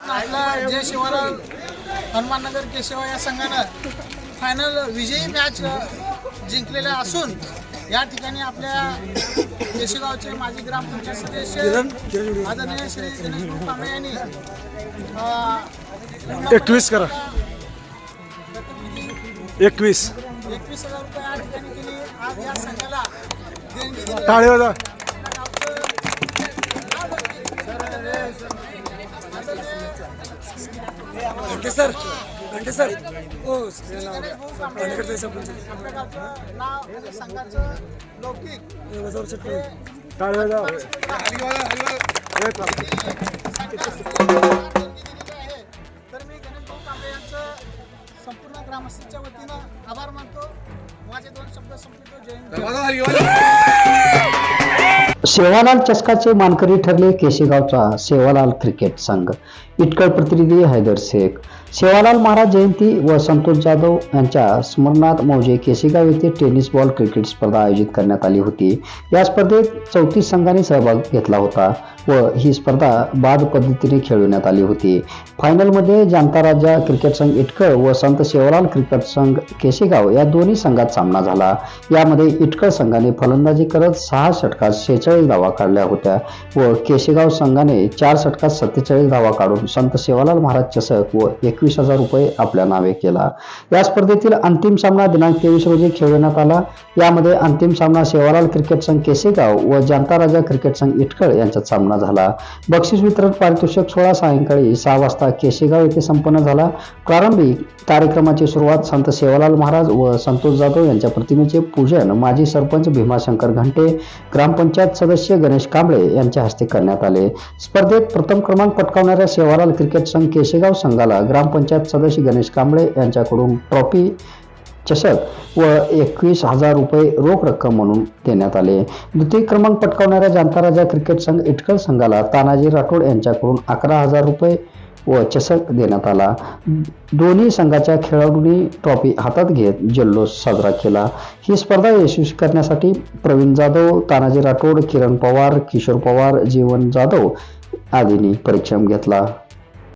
आपला जय शिवालाल हनुमाननगर केशवा या संघानं फायनल विजयी मॅच जिंकलेल्या असून या ठिकाणी आपल्या केशगावचे माजी ग्रामपंचायत सदस्य आदरणीय श्री गणेश कांबळे यांनी एकवीस करा. एकवीस एकवीस हजार रुपये या ठिकाणी दिली आज या संघाला देणगी दिली. टाळे वाजा घंटे सर घंटे सर. हो आपल्या गावचं नाव म्हणजे संघाचं लौकिक टाळे वाजा तर मी गणेश भाऊ कांबळे यांचं संपूर्ण ग्रामस्थांच्या वतीनं आभार मानतो माझे दोन शब्द संपवितो जय हिंद. सेवालाल चषकाचे मानकरी ठरले केशेगावचा सेवालाल क्रिकेट संघ. इटकळ प्रतिनिधी हैदर शेख सेवालाल महाराज जयंती व संतोष जाधव यांच्या स्मरणात मौजे केसेगाव येथे टेनिस बॉल क्रिकेट स्पर्धा आयोजित करण्यात आली होती. या स्पर्धेत चौतीस संघांनी सहभाग घेतला होता व ही स्पर्धा बाद पद्धतीने खेळवण्यात आली होती. फायनलमध्ये जाणता राजा क्रिकेट संघ इटकळ व संत सेवालाल क्रिकेट संघ केसेगाव या दोन्ही संघात सामना झाला. यामध्ये इटकळ संघाने फलंदाजी करत सहा षटकात शेहेचाळीस धावा काढल्या होत्या व केसेगाव संघाने चार षटकात सत्तेचाळीस धावा काढून संत सेवालाल महाराज चषक व एकवीस हजार रुपये आपल्या नावे केला. या स्पर्धेतील अंतिम सामना दिनांक तेवीस रोजी खेळवण्यात आला. यामध्ये अंतिम सामना सेवालाल क्रिकेट संघ केसेगाव व जनता राजा क्रिकेट संघ इटकळ यांच्यात सामना झाला. बक्षीस वितरण पारितोषिक सोळा सायंकाळी सहा वाजता केसेगाव येथे संपन्न झाला. प्रारंभी कार्यक्रमाची सुरुवात संत सेवालाल महाराज व संतोष जाधव यांच्या प्रतिमेचे पूजन माजी सरपंच भीमाशंकर घंटे ग्रामपंचायत सदस्य गणेश कांबळे यांच्या हस्ते करण्यात आले. स्पर्धेत प्रथम क्रमांक पटकावणाऱ्या सेवालाल क्रिकेट संघ केशेगाव संघाला ग्राम ग्रामपंचायत सदस्य गणेश कांबळे यांच्याकडून ट्रॉफी चषक व एकवीस हजार रुपये रोख रक्कम म्हणून देण्यात आले. द्वितीय क्रमांक पटकावणाऱ्या जाणता राजा क्रिकेट संघ इटकल संघाला तानाजी राठोड यांच्याकडून अकरा हजार रुपये व चषक देण्यात आला. दोन्ही संघाच्या खेळाडूंनी ट्रॉफी हातात घेत जल्लोष साजरा केला. ही स्पर्धा यशस्वी करण्यासाठी प्रवीण जाधव तानाजी राठोड किरण पवार किशोर पवार जीवन जाधव आदींनी परिश्रम घेतला.